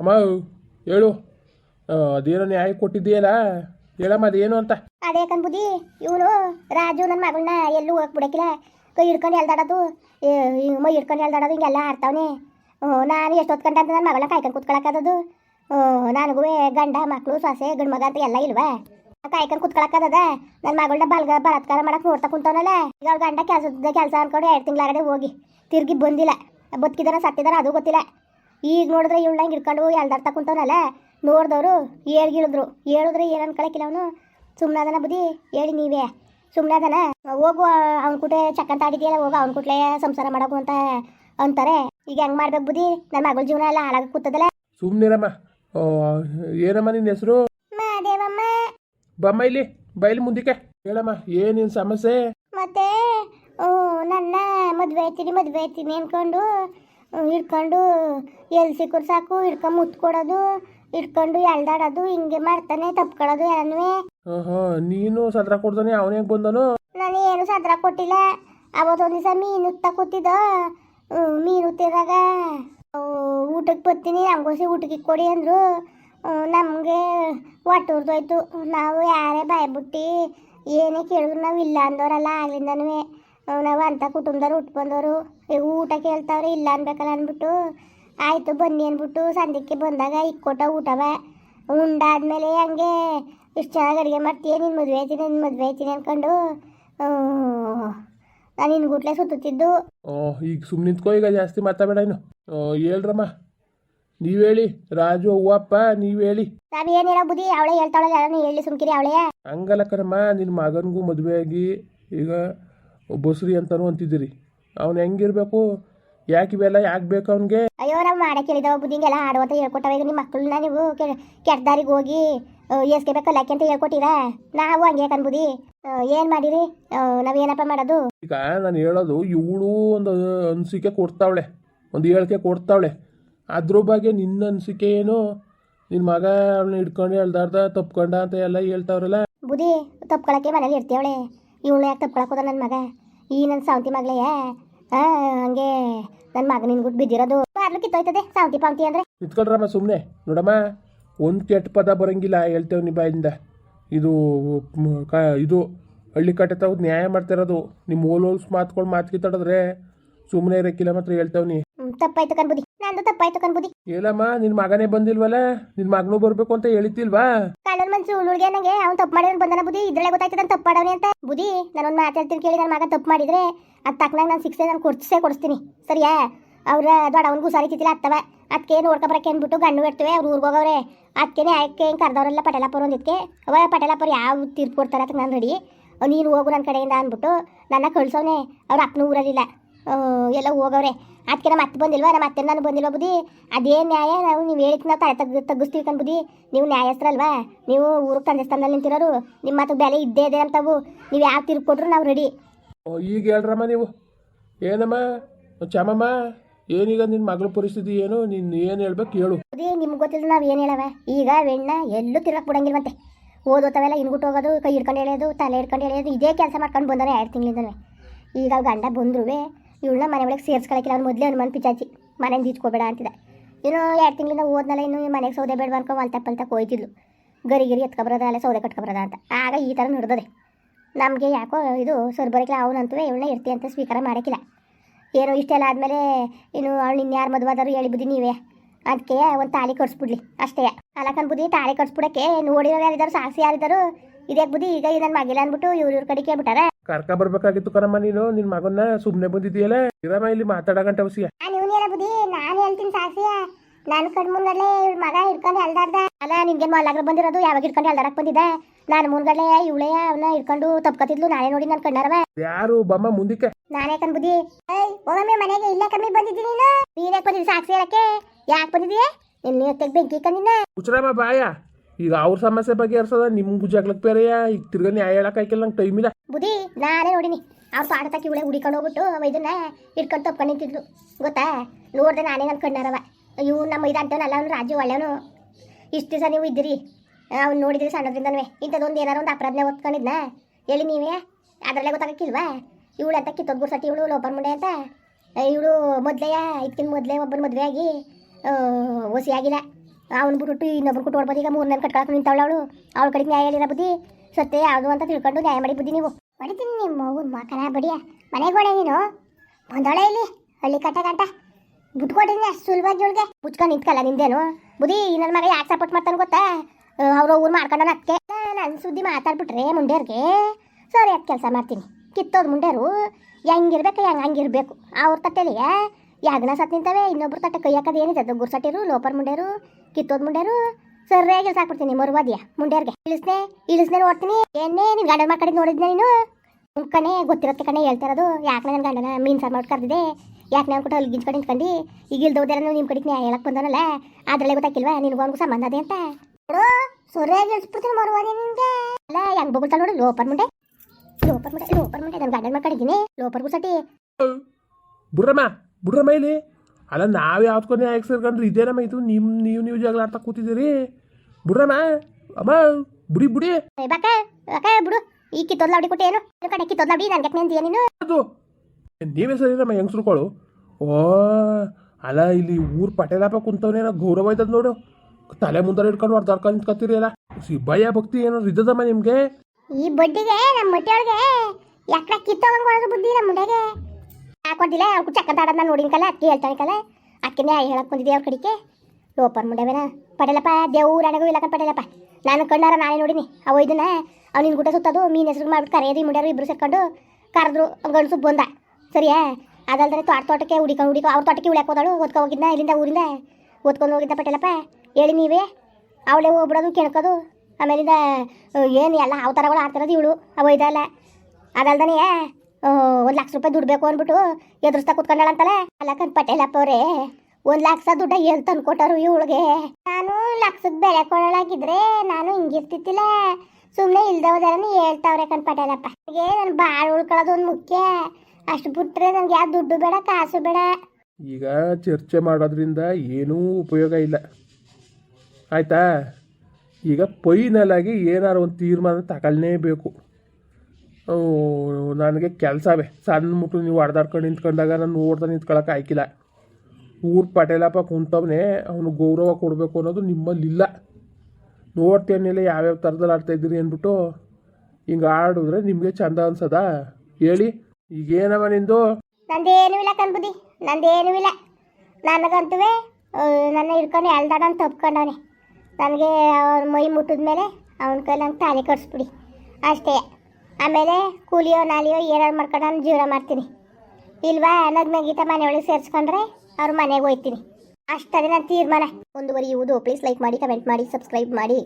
ಅಮ್ಮ, ಹೇಳು. ಅದೇನೋ ನ್ಯಾಯ ಕೊಟ್ಟಿದ್ದೀಯಲ್ಲ? ಹೇಳಮ್ಮ, ಅದೇನು ಅಂತ? ಅದೇ ಬುದ್ಧಿ ಇವನು ರಾಜು ನನ್ನ ಮಗಳನ್ನ ಎಲ್ಲೂ ಹೋಗ್ಬಿಡಕಿಲ್ಲ ಕೈ ಹಿಡ್ಕೊಂಡು ಎಲ್ದಾಡೋದು ಮೈ ಹಿಡ್ಕೊಂಡು ಎಲ್ದಾಡೋದು ಹಿಂಗೆಲ್ಲ ಆಡ್ತಾವನೆ. ನಾನು ಎಷ್ಟು ಹೊತ್ಕೊಂಡೆ ಅಂತ ನನ್ನ ಮಗಳನ್ನ ಕಾಯ್ಕೊಂಡು ಕುತ್ಕೊಳಕ್ಕದದು ನನಗೂ ಗಂಡ ಮಕ್ಕಳು ಸೊಸೆ, ಗಂಡು ಮಗ ಅಂತ ಎಲ್ಲ ಇಲ್ವಾ? ಕಾಯ್ಕೊಂಡು ಕುತ್ಕೊಳಕ್ಕದ ನನ್ನ ಮಗಳನ್ನ ಬಲ್ಗ ಬಲಾತ್ಕಾರ ಮಾಡಕ್ಕೆ ನೋಡ್ತಾ ಕುಂತವನಲ್ಲ? ಈಗ ಗಂಡ ಕೆಲಸದ ಕೆಲಸ ಅನ್ಕೊಂಡು ಎರಡು ತಿಂಗಳಾಗಡೆ ಹೋಗಿ. ತಿರುಗಿ ಬಂದಿಲ್ಲ. ಬದುಕಿದಾರ, ಸತ್ತಿದಾರ, ಅದು ಗೊತ್ತಿಲ್ಲ. ಈಗ ನೋಡಿದ್ರೆ ಇವಳನ್ನ ಇಟ್ಕೊಂಡು ಹಿಡ್ಕೊಂಡು ಎಲ್ದಾಡ್ತಾ ಕುಂತವನಲ್ಲ? ನೋಡಿದವರು ಹೇಳ್ಗಿಳಿದ್ರು ಹೇಳಿದ್ರೆ ಏನು ಅನ್ಕೊಳಕಿಲ್ಲ ಅವನು. ಸುಮ್ಮನಾದನ ಬುದ್ಧಿ. ಹೇಳಿ ನೀವೇ. ಸುಮ್ಮನಾದನ ಹೋಗು ಅವ್ನ ಕೂಟೆ ಚಕ್ಕಂತ ಆಡಿದೆಯಲ್ಲ ಹೋಗು ಅವ್ನ ಕೂಟ್ಲೆ ಸಂಸಾರ ಮಾಡೋಕು ಅಂತ ಅಂತಾರೆ. ಈಗ ಹೆಂಗ್ ಮಾಡ್ಬೇಕು ಬುದ್ಧಿ? ನನ್ನ ಮಗಳ ಜೀವನ ಎಲ್ಲ ಹಾಳಾಗ ಕೂತದಲ್ಲ? ಸುಮ್ಮನಿರಮ್ಮ ಏನಮ್ಮ ನಿನ್ನ ಹೆಸರು? ಮಾದೇವಮ್ಮ. ಬಮ್ಮ ಇಲ್ಲಿ ಬೈಲಿ ಮುಂದಕ್ಕೆ. ಹೇಳಮ್ಮ ಏನೇನು ಸಮಸ್ಯೆ? ಮತ್ತೆ ಓ ನನ್ನ ಮದುವೆ ಆಯ್ತೀನಿ ಮದುವೆ ಆಯ್ತೀನಿ ಅನ್ಕೊಂಡು ಹಿಡ್ಕೊಂಡು ಎಲ್ಲಿ ಸಿಕ್ಕರು ಸಾಕು ಹಿಡ್ಕೊಂಡು ಮುತ್ಕೊಡೋದು ಹಿಡ್ಕೊಂಡು ಎಳ್ದಾಡೋದು ಹಿಂಗೆ ಮಾಡ್ತಾನೆ ತಪ್ಕೊಳ್ಳೋದು ಹಾಂ ನೀನು ಸದ್ರ ಕೊಡ್ತಾನೆ ಅವನೇ ಬಂದನು? ನಾನು ಏನು ಸದ್ರ ಕೊಟ್ಟಿಲ್ಲ. ಅವತ್ತೊಂದು ದಿವಸ ಮೀನು ಉತ್ತ ಕೂತಿದ್ದ. ಮೀನು ಉತ್ತಿರಾಗ ಊಟಕ್ಕೆ ಬರ್ತೀನಿ ನಮಗೋಸಿ ಊಟಕ್ಕೆ ಕೊಡಿ ಅಂದರು. ನಮಗೆ ಒಟ್ಟೂರ್ದೋಯ್ತು ನಾವು ಯಾರೇ ಬಾಯ್ಬಿಟ್ಟು ಏನೇ ಕೇಳಿದ್ರು ನಾವು ಇಲ್ಲ ಅಂದವರಲ್ಲ ಆಗ್ಲಿಂದನೂ ನಾವು ಅಂಥ ಕುಟುಂಬದವ್ರು ಊಟ ಬಂದವರು ಊಟ ಕೇಳ್ತಾವ್ರೆ ಇಲ್ಲ ಅನ್ಬೇಕಲ್ಲ ಅಂದ್ಬಿಟ್ಟು ಆಯಿತು ಬನ್ನಿ ಅಂದ್ಬಿಟ್ಟು ಸಂಜೆಗೆ ಬಂದಾಗ ಇಕ್ಕೊಟ್ಟ ಊಟವ. ಉಂಡಾದ್ಮೇಲೆ ಹಂಗೆ ಇಷ್ಟು ಚೆನ್ನಾಗಿ ಅಡುಗೆ ಮಾಡ್ತೀಯ ನಿನ್ನ ಮದುವೆ ಆಯ್ತೀನಿ ನಿನ್ನ ಮದುವೆ ಆಯ್ತೀನಿ ಅನ್ಕೊಂಡು ನಾನು ನಿನ್ನ ಗುಟ್ಲೆ ಸುತ್ತುತ್ತಿದ್ದು. ಓ ಈಗ ಸುಮ್ಮನೆ ನಿಂತ್ಕೋ ಈಗ ಜಾಸ್ತಿ ಮಾತಾಡಬೇಡ ಇನ್ನು. ಆ, ಹೇಳ್ರಮ್ಮ ನೀವು ಹೇಳಿ ರಾಜು ಅವ್ವಪ್ಪ ನೀವು ಹೇಳಿ. ನಾವ್ ಏನ್ ಹೇಳೋ ಬುದ್ಧಿ ಅವಳೆ ಹೇಳ್ತಾಳಲ್ಲ ನಾನು ಹೇಳಿ ಸುಮ್ಕಿರಿ ಅವಳೆ. ಹಂಗಲ್ಲ ಕಣಮ್ಮ ನಿನ್ನ ಮಗನಿಗೂ ಮದುವೆ ಆಗಿ ಈಗ ಬಸ್ರಿ ಅಂತಾನೂ ಅಂತಿದ್ದೀರಿ. ಅವ್ನು ಹೆಂಗಿರ್ಬೇಕು? ಯಾಕೆ ಇವೆಲ್ಲ ಯಾಕೆ ಬೇಕು ಅವನಿಗೆ? ಅಯ್ಯೋ ನಾವು ಮಾಡಕ್ಕೆ ಹೇಳಿದವ ಬುದ್ಧಿ ಹಿಂಗೆಲ್ಲ ಆಡು ಅಂತ ಹೇಳ್ಕೊಟ್ಟವ. ಈಗ ನಿಮ್ಮ ಮಕ್ಕಳನ್ನ ನೀವು ಕೆಟ್ಟ ದಾರಿಗೆ ಹೋಗಿ ಎಸ್ಕೇಬೇಕು ಕಲಾಕಿ ಅಂತ ಹೇಳ್ಕೊಟ್ಟಿರ? ನಾವು ಹಂಗೆ ಕನ್ಬುದಿ ಏನು ಮಾಡಿರಿ? ಏನಪ್ಪ ಮಾಡೋದು? ಈಗ ನಾನು ಹೇಳೋದು ಇವಳು ಒಂದು ಅನಿಸಿಕೆ ಕೊಡ್ತಾವಳೆ. ಒಂದು ಹೇಳಿಕೆ ಕೊಡ್ತಾವಳೆ. ಅದ್ರ ಬಗ್ಗೆ ನಿನ್ನ ಅನಿಸಿಕೆ ಏನು? ನಿನ್ನ ಮಗ ಅವಳನ್ನ ಹಿಡ್ಕೊಂಡು ಹೇಳ್ದಾರ್ದ ತಪ್ಕೊಂಡ ಅಂತ ಎಲ್ಲ ಹೇಳ್ತಾವ್ರಲ್ಲ. ಬುದಿ ತಪ್ಕೊಳಕ್ಕೆ ಮನೇಲಿ ಇರ್ತೇವಳೆ ಇವಳು ಯಾಕೆ ತಪ್ಕೊಳಕ್ ಹೋದ ನನ್ನ ಮಗ? ಈ ನನ್ನ ಸಾವಂತಿ ಮಗಳೇ ಹಂಗೆ ನನ್ನ ಮಗ ಗುಟ್ಟು ಬಿದ್ದಿರೋದು. ಬಾರ್ಲು ಕಿತ್ತೋಯ್ತದೆ ಸಾವಂತಿ ಪಾಂತಿ ಅಂದ್ರೆ. ನಿಂತ್ಕೊಳ್ರಮ್ಮ ಸುಮ್ಮನೆ ನೋಡಮ್ಮ ಒಂದು ಕೆಟ್ಟ ಪದ ಬರಂಗಿಲ್ಲ ಹೇಳ್ತೇವೆ ನಿಮ್ಮ ಬಾಯಿಂದ. ಇದು ಮ್, ಕ ಇದು ಹಳ್ಳಿ ಕಟ್ಟೆ ತಾವು ನ್ಯಾಯ ಮಾಡ್ತಿರೋದು. ನಿಮ್ಮ ಓಲ್ ಮಾತ್ಕೊಂಡು ಮಾತು ಕಿತ್ತಾಡಿದ್ರೆ ಸುಮ್ಮನೆ ಇರಕ್ಕಿಲ್ಲ ಮಾತ್ರ ಹೇಳ್ತೇವೆ ನೀ. ತಪ್ಪಾಯ್ತು ಕನ್ಬುದಿ ನಂದು ತಪ್ಪಾಯ್ತು ಕನ್ಬುದಿ ಹೇಳಮ್ಮ ನಿನ್ ಮಗನೇ ಬಂದಿಲ್ವಲ್ಲ? ನಿನ್ ಮಗನೂ ಬರ್ಬೇಕು ಅಂತ ಹೇಳಿತಿಲ್ವಾ ಕಾಲನ್ ಮನ್ಸು ಉಳುಳ್ಗೆ ನಂಗೆ ಅವ್ನು ತಪ್ಪು ಮಾಡಿದ್ರೆ ಬಂದನ ಬುದಿ ಇದ್ರಲ್ಲೇ ಗೊತ್ತಾಯ್ತದ ತಪ್ಪು ಮಾಡವನಿ ಅಂತ. ಬುದ್ಧಿ ನಾನೊಂದು ಮಾತಾಡ್ತೀನಿ ಕೇಳಿ ನನ್ನ ಮಗ ತಪ್ಪು ಮಾಡಿದ್ರೆ ಅದು ತಕ್ಕನಾಗ ನಾನು ಸಿಕ್ಸೆ ನಾನು ಕೊಡ್ಸೇ ಕೊಡಿಸ್ತೀನಿ. ಸರಿಯಾ? ಅವ್ರ ದೊಡ್ಡವನ್ಗೂ ಸಾರಿ ತಿತ್ತಿಲ್ಲ ಅತ್ತವ. ಅದಕ್ಕೆ ನೋಡ್ಕೊಬರಕ್ಕೆ ಅಂದ್ಬಿಟ್ಟು ಗಣ್ಣು ಬಿಡ್ತೇವೆ ಅವ್ರು ಊರಿಗೆ ಹೋಗವ್ರೆ. ಅದಕ್ಕೆ ಆಯ್ಕೆ ಹಿಂಗೆ ಕರೆದವರೆಲ್ಲ ಪಟೇಲಪ್ಪರು ಒಂದಿದ್ಕೆ ಅವ ಪಟೇಲಪ್ಪರು ಯಾವ ತೀರ್ಪು ಕೊಡ್ತಾರೆ ಅಂತ ನಾನು ರೆಡಿ ನೀನು ಹೋಗು ನನ್ನ ಕಡೆಯಿಂದ ಅಂದ್ಬಿಟ್ಟು ನನ್ನ ಕಳ್ಸೋನೆ. ಅವ್ರ ಅಪ್ಪನ ಊರಲ್ಲಿಲ್ಲ. ಎಲ್ಲ ಹೋಗವ್ರೆ. ಅದಕ್ಕೆ ನಮ್ಮ ಮತ್ತೆ ಬಂದಿಲ್ವಾ? ನಮ್ಮ ಅತ್ತೆ ನಾನು ಬಂದಿಲ್ವ ಬುದ್ಧಿ? ಅದೇ ನ್ಯಾಯ? ನಾವು ನೀವು ಹೇಳಿದ್ ನಾವು ತಲೆ ತಗ್ ತಗ್ಗಿಸ್ತೀವಿ ಕಣ್ಬುದಿ ನೀವು ನ್ಯಾಯಸ್ಥರಲ್ವಾ? ನೀವು ಊರು ತಂದೆ ಸ್ಥಾನದಲ್ಲಿ ನಿಂತಿರೋರು. ನಿಮ್ಮ ಮಾತು ಬೆಲೆ ಇದ್ದೇ ಇದೆ ಅಂತವು. ನೀವು ಯಾವ ತೀರ್ಪು ಕೊಟ್ರು ನಾವು ರೆಡಿ ಈಗ ಹೇಳ್ರಮ್ಮ ನೀವು. ಏನಮ್ಮ? ಚಾಮಮ್ಮ ಏನೀಗ ನಿನ್ನ ಮಗಳ ಪರಿಸ್ಥಿತಿ ಏನು? ನೀನು ಏನು ಹೇಳ್ಬೇಕು ಹೇಳು. ಅದೇ ನಿಮ್ಗೆ ಗೊತ್ತಿಲ್ಲ ನಾವು ಏನು ಹೇಳವ? ಈಗ ವೆಣ್ಣ ಎಲ್ಲೂ ತಿರ್ಗಕ್ಕೆ ಬಿಡಂಗಿಲ್ವಂತೆ. ಓದೋತವೆಲ್ಲ ಇನ್ಗುಟ್ಟು ಹೋಗೋದು ಕೈ ಹಿಡ್ಕೊಂಡು ಎಳೆಯೋದು ತಲೆ ಹಿಡ್ಕೊಂಡು ಎಳೆಯೋದು ಇದೇ ಕೆಲಸ ಮಾಡ್ಕೊಂಡು ಬಂದವೇ ಎರಡು ತಿಂಗಳಿಂದನೇ ಈಗ ಗಂಡ ಬಂದ್ರು ಇವಳನ್ನ ಮನೆ ಒಳಗೆ ಸೇರ್ಸ್ಕೊಳಕಿಲ್ಲ ಅವ್ನು ಮೊದಲೇ ಅನುಮಾನ ಪಿಚಾಚಿ ಮನೆಯಿಂದ ಈಚ್ಕೋಬೇಡ ಅಂತಿದ್ದ. ಏನೋ ಎರಡು ತಿಂಗಳಿಂದ ಓದ್ನಲ್ಲ ಇನ್ನು ಮನೆಗೆ ಸೌದೆ ಬೇಡ ಅನ್ಕೊಂಡು ಅಲ್ತ ಪಲ್ತಕ್ಕೆ ಹೋಯ್ತಿದ್ಲು. ಗರಿ ಗಿರಿ ಎತ್ಕೊಬರೋದ ಅಲ್ಲ ಸೌದೆ ಕಟ್ಕೊಬರೋದ ಅಂತ. ಆಗ ಈ ಥರ ನಡ್ದದೆ. ನಮಗೆ ಯಾಕೋ ಇದು ಸರ್ ಅವನಂತೂ ಇವಳನ್ನ ಇರ್ತಿ ಅಂತ ಸ್ವೀಕಾರ ಮಾಡೋಕ್ಕಿಲ್ಲ ಏನೋ ಇಷ್ಟೆಲ್ಲ ಆದಮೇಲೆ ಇನ್ನು ಅವಳು ಇನ್ಯಾರು ಮದುವಾದರೂ ಹೇಳಿ ಬುದ್ಧಿ ನೀವೇ ಅದಕ್ಕೆ ಒಂದು ತಾಳಿ ಕಟ್ಸ್ಬಿಡ್ಲಿ ಅಷ್ಟೇ. ಅಲ್ಲ ಬುದ್ಧಿ ತಾಳಿ ಕಟ್ಸ್ಬಿಡಕ್ಕೆ ನೋಡಿರೋ ಯಾರಿದ್ದಾರು ಸಾಕ್ಷಿ ಯಾರಿದ್ದಾರು ಇದೇ ಬುದ್ಧಿ? ಈಗ ನನ್ನ ಮಗಿಲ್ಲ ಅನ್ಬಿಟ್ಟು ಇವ್ರ ಇವ್ರ ಕಡೆ ಕೇಳ್ಬಿಟ್ಟಾರ. ಕರ್ಕ ಬರ್ಬೇಕಾಗಿತ್ತು ಕರಮ್ಮ ನೀನು. ನಿನ್ ಮಗನ್ನ ಸುಮ್ಮನೆ ಬಂದಿದ್ದೀಯಲ್ಲ? ಇರಮ್ಮ ಇಲ್ಲಿ ಮಾತಾಡಗಂಟ ಅವಸಿಯ ನೀವು ಹೇಳ ಬುದ್ಧಿ? ನಾನು ಹೇಳ್ತೀನಿ ಸಾಸಿಯ ನಾನು ಕಣ್ ಮುಂಗಡ್ಲೆ ಇವ್ಳ ಮಗ ಹಿಡ್ಕೊಂಡು ಎಲ್ದಾರ್ದ ಅಲ್ಲ ನಿನ್ಗೆ ಮಲ್ಲಾಗ್ರ ಬಂದಿರೋದು ಯಾವಾಗ ಹಿಡ್ಕೊಂಡು ಎಲ್ದಾಡಕ್ ಬಂದಿದ್ದ? ನಾನು ಮುಂದ್ಗಡ್ಲೆ ಇವಳೇ ಅವನ್ನ ಹಿಡ್ಕೊಂಡು ತಪ್ಕತಿದ್ಲು. ನಾನೇ ನೋಡಿ ನನ್ನ ಕಣ್ಣಾರವ. ಯಾರು ಬಮ್ಮ ಮುಂದಕ್ಕೆ? ನಾನೇ ಕಣ್ ಬುದ್ಧಿ. ಏಯ್ ಒಮ್ಮೆ ಮನೆಗೆ ಇಲ್ಲೇ ಕಮ್ಮಿ ಬಂದಿದ್ದೀನಿ ನೀನು? ನೀನೇ ಬಂದಿದ್ದಿ ಸಾಕ್ಷಿ ಹೇಳಕ್ಕೆ? ಯಾಕೆ ಬಂದಿದ್ದೀಯ ನಿನ್ನ ತೆಗ್ ಬೆಂಕಿ ಕಣ್ಣಿನ ಹುಚ್ಚರಮ್ಮ ಬಾಯ. ಈಗ ಅವ್ರ ಸಮಸ್ಯೆ ಬಗೆಹರ್ಸದ ನಿಮ್ ಜಗ್ಲಕ್ ಬೇರೆಯ? ಈಗ ತಿರ್ಗ ನ್ಯಾಯ ಹೇಳಕ್ ನಂಗೆ ಟೈಮ್ ಇಲ್ಲ. ಬುದ್ಧಿ, ನಾನೇ ನೋಡಿನಿ. ಅವ್ರ ಸಾಡ ತಕ್ಕಿ ಉಳೆ ಹುಡಿಕೊಂಡು ಹೋಗ್ಬಿಟ್ಟು ಇದನ್ನ ಇಟ್ಕೊಂಡು ತಪ್ಕೊಂಡು ಗೊತ್ತಾ? ನೋಡ್ದೆ ನಾನೇ ನನ್ನ ಕಣ್ಣಾರವ. ಇವ್ ನಮ್ಮ ಇದು ಅಂತವನಲ್ಲ ರಾಜು ಒಳ್ಳೆಯವನು. ಇಷ್ಟು ದಿವಸ ನೀವು ಇದ್ದೀರಿ. ಅವ್ನು ನೋಡಿದ್ರಿ ಸಣ್ಣದ್ರಿಂದನೂ ಇಂಥದ್ದೊಂದು ಏನಾರು ಒಂದು ಅಪರಾಧನೆ ಒತ್ಕೊಂಡಿದ್ನ ಹೇಳಿ ನೀವೇ? ಅದರಲ್ಲೇ ಗೊತ್ತಾಗಕ್ಕಿಲ್ವಾ? ಇವಳು ಅಂತ ಕಿತ್ತೋದ್ ಸತಿ ಇವಳು ಲೋಪರ್ ಮುಂಡೆ ಅಂತ? ಇವಳು ಮೊದಲೇ ಇದಕ್ಕಿಂತ ಮೊದಲೇ ಒಬ್ಬನ ಮದುವೆ ಆಗಿ ಆಗಿಲ್ಲ ಅವ್ನು ಬಿಟ್ಬಿಟ್ಟು ಇನ್ನೊಬ್ರು ಕೊಟ್ಟು ಹೊಡ್ಬೋದು. ಈಗ ಮೂರನೇ ಕಟ್ಕೊಳಕ್ಕೆ ನಿಂತವಳು ಅವಳು. ಅವಳ ಕಡೆಗೆ ನ್ಯಾಯ ಹೇಳಿರೋ ಬುದ್ಧಿ ಸತ್ಯ ಯಾವುದು ಅಂತ ತಿಳ್ಕೊಂಡು ನ್ಯಾಯ ಮಾಡಿ ಬುದ್ಧಿ ನೀವು. ಹೊಡಿತೀನಿ ನಿಮ್ಮ ಮಗನ ಮಕನ ಬಡಿಯ. ಹೊಡೆ ನೀನು? ಬಂದವಳೆ ಇಲ್ಲಿ ಹಳ್ಳಿ ಕಟ್ಟ ಗಂಟ. ಬಿಟ್ಕೊಟ್ಟಿನಿ ಅಷ್ಟು ಸುಲಭವಾಗಿ ಇವಳಿಗೆ. ಮುಚ್ಕೊಂಡು ನಿಂತ್ಕಲ್ಲ ನಿಂದೇನು? ಬುದ್ಧಿ ನನ್ನ ಮಗ ಯಾಕೆ ಸಪೋರ್ಟ್ ಮಾಡ್ತಾನೆ ಗೊತ್ತಾ? ಅವ್ರ ಊರು ಮಾಡ್ಕೊಂಡನ ಅದಕ್ಕೆ ನನ್ನ ಸುದ್ದಿ ಮಾತಾಡ್ಬಿಟ್ರೆ ಮುಂಡೇರ್ಗೆ. ಸರಿ ಅದು ಕೆಲಸ ಮಾಡ್ತೀನಿ. ಕಿತ್ತೋದು ಮುಂಡೇರು. ಹೆಂಗಿರ್ಬೇಕು ಹೆಂಗೆ ಹಂಗಿರ್ಬೇಕು. ಅವ್ರ ತಟ್ಟೆಲಿಯ ಯಾಗನ ಸತ್ ನಿಂತವೆ ಇನ್ನೊಬ್ರು ತಟ್ಟೆ ಕೈ ಹಾಕೋದು ಏನಿದೆ? ಗುರ್ಸಟ್ಟಿರು ಲೋಪರ್ ಮುಂಡೇರು. ಕಿತ್ತೋದ್ ಮುಂಡ್ಯಾರು? ಸರಿಯಾಗಿ ಸಾಕ್ಬಿಡ್ತೀನಿ ಮರುವಾದಿಯ ಮುಂಡ್ಯಾರ್ಗೆ. ಇಳಿಸ್ನೆ ಇಳಿಸ್ನೆ ನೋಡ್ತೀನಿ. ಏನೇ ನಿನ್ ಗಂಡನ ಮಾಡ್ಕಡೆ ನೋಡಿದ್ನ ನೀನು? ಕಣೆ ಗೊತ್ತಿರತ್ತೆ ಕಣೆ ಹೇಳ್ತಿರೋದು ಯಾಕೆ ನನ್ನ ಗಂಡನ ಮೀನು ಸಾರು ಮಾಡಿ ಕರೆದಿದೆ ಯಾಕೆ ನಾನು ಕೊಟ್ಟು ಅಲ್ಲಿ ಗಿಂಚ್ಕೊಂಡು ನಿಂತ್ಕೊಂಡು? ಈಗ ಇಲ್ದೋದೇರ ನಿಮ್ಮ ಕಡೆಗೆ ನ್ಯಾಯ ಹೇಳಕ್ ಬಂದನಲ್ಲ ಅದ್ರಲ್ಲೇ ಗೊತ್ತಾಗಿಲ್ವಾ ನಿನಗೂ ಅವ್ನಿಗೂ ಸಂಬಂಧ ಅದೇ ಅಂತ? ಸರಿಯಾಗಿ ಇಳಿಸ್ಬಿಡ್ತೀನಿ ಮರುವಾದಿ ನಿನಗೆ. ಅಲ್ಲ, ಹೆಂಗ್ ಬೊಗಳ್ತಾ ನೋಡಿ, ಲೋಪರ್ ಮುಂಡೆ. ಲೋಪರ್ ಮುಂಡೆ ಲೋಪರ್ ಮುಂಡೆ. ನನ್ನ ಗಂಡನ ಮಾಡ್ಕೊಂಡಿದ್ದೀನಿ ಲೋಪರ್ ಗುಸಟಿ. ಬುಡ್ರಮ್ಮ ಬುಡ್ರಮ್ಮ ಇಲ್ಲಿ. ಅಲ್ಲ ನಾವು ಯಾವ್ದ್ಕೊನೆ ಯಾಕೆ ಸೇರ್ಕೊಂಡ್ರೆ ಇದೇನಮ್ಮ ಇದು ನಿಮ್ಮ ನೀವು ನೀವು ಜಗಳ ಆಡ್ತಾ ಕೂತಿದ್ದೀರಿ. ಬಿಡ್ರಮ್ಮ ಅಮ್ಮ. ಬುಡಿ ಬುಡಿ. ಬಾಕ ಬಾಕ ಬಿಡು. ಈ ಕಿತ್ತೋದ್ ಲಾವಡಿ ಕೊಟ್ಟು ಏನು? ನಿನ್ ಕಡೆ ಕಿತ್ತೋದ್ ಲಾವಡಿ ನನ್ಗೆ ನೆಂತೀಯ ನೀನು? ಅದು. ನೀವೇ ಸರಿನಮ್ಮ ಹೆಂಗಸ್ರುಗಳು ಓ ಅಲ್ಲ ಇಲ್ಲಿ ಊರ್ ಪಟೇಲಪ್ಪ ಕುಂತವನೇನೋ ಗೌರವ ಇದ್ದದ್ ನೋಡು. ತಲೆ ಮುಂದೆ ಇಟ್ಕೊಂಡು ಹೊಡ್ದಾಡ್ಕೊಂಡು ನಿಂತ್ಕೊತೀರಿ ಅಲ್ಲ ಸಿಬ್ಬಯ್ಯ ಭಕ್ತಿ ಏನಾದ್ರು ಇದ್ದದಮ್ಮ ನಿಮ್ಗೆ? ಈ ಬಡ್ಡಿಗೆ ನಮ್ಮ ಮಟ್ಟಿಯೊಳಗೆ ಯಾಕೆ ಕಿತ್ತೋಗಂಗೆ ಬುದ್ಧಿ ನಮ್ಮ ಮುಂಡೆಗೆ ಹಾಕೊಟ್ಟಿಲ್ಲ ಅವ್ಕು ನಾನು ನೋಡಿನ್ಕಲ್ಲ ಅಕ್ಕಿ ಹೇಳ್ತಾನೆ ಕಲ್ಲ. ಅದಕ್ಕೆ ನ್ಯಾಯ ಹೇಳಕ್ ಬಂದಿದ್ದೆ ಅವ್ರ ಕಡೆಗೆ. ಲೋಪರ್ ಮುಂಡೆವೇನ. ಪಟೇಲಪ್ಪ, ದೇವ್ರ ಅಣಗೂ ಇಲ್ಲ ಕಣ್ ಪಟೇಲಪ್ಪ. ನಾನು ಕಣ್ಣಾರ ನಾನೇ ನೋಡಿನಿ. ಅವ ಇದನ್ನ ಅವ್ನಿನ ಗುಡ್ಡ ಸುತ್ತದು, ಮೀನು ಹೆಸರು ಮಾಡ್ಬಿಟ್ಟು ಕರೆಯೋದು ಮುಂಡ್ಯಾರು ಇಬ್ರು ಸೇರ್ಕೊಂಡು ಕರೆದ್ರು ಗಂಡಸು ಬಂದ. ಸರಿಯಾ? ಅದಲ್ದ್ರೆ ತೋಟ ತೋಟಕ್ಕೆ ಹುಡಿಕೊಂಡು ಹುಡಿಕೊ, ಅವ್ರ ತೋಟಕ್ಕೆ ಉಳಿಯಕ್ಕೆ ಹೋದಳು ಓದ್ಕೊ ಹೋಗಿದ್ನ, ಇಲ್ಲಿಂದ ಊರಿಂದ. ಓದ್ಕೊಂಡು ಹೋಗಿದ್ದ ಪಟೇಲಪ್ಪ, ಹೇಳಿ ನೀವೇ. ಅವಳೇ ಹೋಗ್ಬಿಡೋದು ಕೆಣ್ಕೋದು. ಆಮೇಲಿಂದ, ಏನು ಎಲ್ಲ ಅವತಾರಗಳು ಆಡ್ತಿರೋದು ಇವಳು ಅವ ಇದಲ್ಲ ಅದಲ್ದನೆ ಒಂದು ಲಕ್ಷ ರೂಪಾಯಿ ದುಡ್ಡು ಬೇಕು ಅಂದ್ಬಿಟ್ಟು ಎದುರಿಸ್ತಾ ಕುತ್ಕೊಂಡಳಂತಲ್ಲ ಅಲ್ಲ ಕಣ್ ಪಟೇಲಪ್ಪ ಅವರೇ, ಒಂದು ಲಕ್ಷ ದುಡ್ಡ ಎಲ್ಲಿ ತಂದು ಕೊಟ್ಟರು ಇವಳಿಗೆ? ನಾನು ಲಕ್ಷದ ಬೆಲೆ ಕೊಡೋಳಾಗಿದ್ರೆ ನಾನು ಹಿಂಗಿರ್ತಿತ್ತಿಲ್ಲ ಸುಮ್ಮನೆ ಇಲ್ದವದಾರನು ಹೇಳ್ತಾವ್ರೆ ಕಣ್ ಪಟೇಲಪ್ಪ ನನಗೆ ಭಾಳ ಉಳ್ಕೊಳ್ಳೋದು ಒಂದು ಮುಖ್ಯ. ಅಷ್ಟು ಬಿಟ್ರೆ ನಂಗೆ ಯಾವ ದುಡ್ಡು ಬೇಡ, ಕಾಸು ಬೇಡ. ಈಗ ಚರ್ಚೆ ಮಾಡೋದ್ರಿಂದ ಏನೂ ಉಪಯೋಗ ಇಲ್ಲ. ಆಯ್ತಾ? ಈಗ ಫೈನಲ್ ಆಗಿ ಏನಾರು ಒಂದು ತೀರ್ಮಾನ ತಗೊಳ್ಳೇಬೇಕು ನನಗೆ ಕೆಲಸವೇ ಸಣ್ಣ ಮುಟ್ಟು ನೀವು ಹೊಡೆದಾಡ್ಕೊಂಡು ನಿಂತ್ಕೊಂಡಾಗ ನಾನು ನೋಡ್ತಾ ನಿಂತ್ಕೊಳಕ್ಕೆ ಆಯ್ಕಿಲ್ಲ ಊರ್ ಪಟೇಲಪ್ಪ ಕುಂತವನೇ, ಅವನು ಗೌರವ ಕೊಡಬೇಕು ಅನ್ನೋದು ನಿಮ್ಮಲ್ಲಿಲ್ಲ. ನೋಡ್ತೇನಿಲ್ಲ ಯಾವ್ಯಾವ ಥರದಲ್ಲಿ ಆಡ್ತಾ ಇದ್ದೀರಿ ಅಂದ್ಬಿಟ್ಟು ಹಿಂಗೆ ಆಡಿದ್ರೆ ನಿಮಗೆ ಚಂದ ಅನ್ಸದ? ಹೇಳಿ. ಈಗೇನವ ನಿಂದು? ನಂದೇನೂ ಇಲ್ಲ ಕಣ್ಬುದ್ದಿ. ನಂದೇನೂ ಇಲ್ಲ. ನನಗಂತೂ ನನ್ನ ಹಿಡ್ಕೊಂಡು ಎಳ್ದಾಡನ್ ತಪ್ಕೊಂಡವನೆ. ನನಗೆ ಅವ್ನ ಮೈ ಮುಟ್ಟಿದ ಮೇಲೆ ಅವನ ಕೈಲಿ ಅಂತ ತಾಲಿ ಕಟ್ಸ್ಬಿಡಿ. ಅಷ್ಟೇ. ಆಮೇಲೆ ಕೂಲಿಯೋ, ನಾಲಿಯೋ ಏನಾರು ಮಾಡ್ಕೊಂಡು ನಾನು ಜೀವನ ಮಾಡ್ತೀನಿ. ಇಲ್ವಾ? ನಗ್ನ ಮನೆ ಮನೆಯೊಳಗೆ ಸೇರಿಸ್ಕೊಂಡ್ರೆ ಅವ್ರ ಮನೆಗೆ ಹೋಯ್ತೀನಿ. ಅಷ್ಟೇ ನನ್ನ ತೀರ್ಮಾನ. ಮುಂದುವರಿಯುವುದು ಪ್ಲೀಸ್ ಲೈಕ್ ಮಾಡಿ ಕಮೆಂಟ್ ಮಾಡಿ ಸಬ್ಸ್ಕ್ರೈಬ್ ಮಾಡಿ.